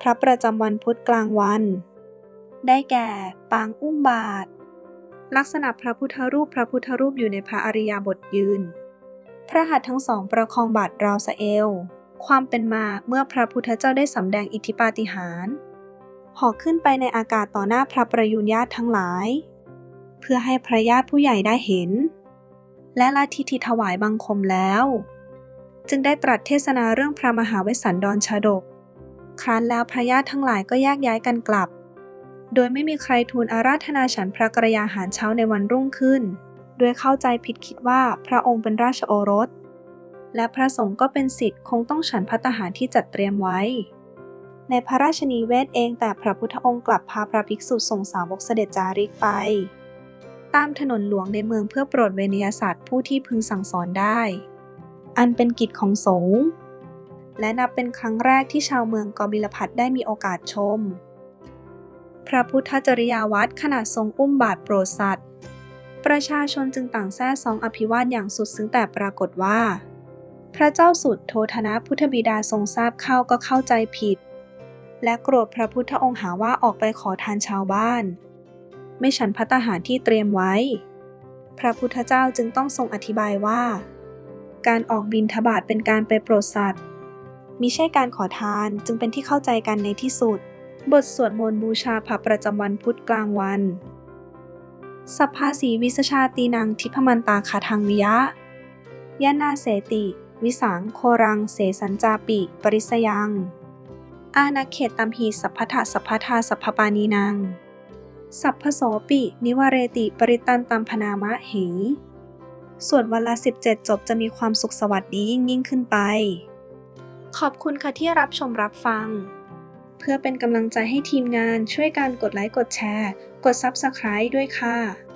พระประจำวันพุธกลางวัน ได้แก่ ปางอุ้มบาท ลักษณะพระพุทธรูปพระพุทธรูปอยู่ในพระอริยบทยืน พระหัตถ์ทั้งสองประคองบาทราวสะเอว ความเป็นมาเมื่อพระพุทธเจ้าได้สำแดงอิทธิปาฏิหาริย์เหอขึ้นไปในอากาศต่อหน้าพระประยุรญาติทั้งหลาย เพื่อให้พระญาติผู้ใหญ่ได้เห็น และละทิฐิถวายบังคมแล้ว จึงได้ตรัสเทศนาเรื่องพระมหาเวสสันดรชาดก ครั้นแล้วพระญาติทั้งหลายก็แยกย้ายกันกลับ โดยไม่มีใครทูลอาราธนาฉันพระกรยาหารเช้าในวันรุ่งขึ้นด้วยเข้าใจผิดคิดว่าพระองค์เป็นราชโอรส และพระสงฆ์ก็เป็นสิทธิ์คงต้องฉันพัตหารที่จัดเตรียมไว้ ในพระราชนิเวศเองแต่พระพุทธองค์กลับพาพระภิกษุทรงสาวกเสด็จจาริกไป ตามถนนหลวงในเมืองเพื่อโปรดเวนิยศาสตร์ผู้ที่พึงสั่งสอนได้ อันเป็นกิจของสงฆ์ และนับเป็นครั้งแรกที่ชาวเมืองกบิลพัทได้มีโอกาสชม พระพุทธจริยาวัดขณะทรงอุ้มบาทโปรดสัตว์ ประชาชนจึงต่างแซ่ซองอภิวาทอย่างสุดซึ้งแต่ปรากฏว่า พระเจ้าสุดโทธนะพุทธบิดาทรงทราบเข้าก็เข้าใจผิด และโกรธพระพุทธองค์หาว่าออกไปขอทานชาวบ้าน ไม่ฉันพัตตาหารที่เตรียมไว้ พระพุทธเจ้าจึงต้องทรงอธิบายว่า การออกบินทบาทเป็นการไปโปรดสัตว์ มิใช่การขอทานจึงเป็นที่เข้าใจกันในที่สุด บทสวดมนต์บูชาพระประจำวันพุธกลางวัน สัพพาสีวิสชาตีนังทิพมันตาคาทางวิยะยะนาเสติ วิสังโครังเสสัญจาปิ ปริสยัง อาณาเขตตัมหีสัพพทะสัพพทาสัพพปานีนังสัพพโสปิ นิวเรติปริตันตัมพนามะเหส่วนวันละ 17 จบจะมีความสุขสวัสดียิ่งยิ่งขึ้นไป ขอบคุณค่ะที่รับชมรับฟัง เพื่อเป็นกำลังใจให้ทีมงานช่วยการกดไลค์กดแชร์ กด Subscribe ด้วยค่ะ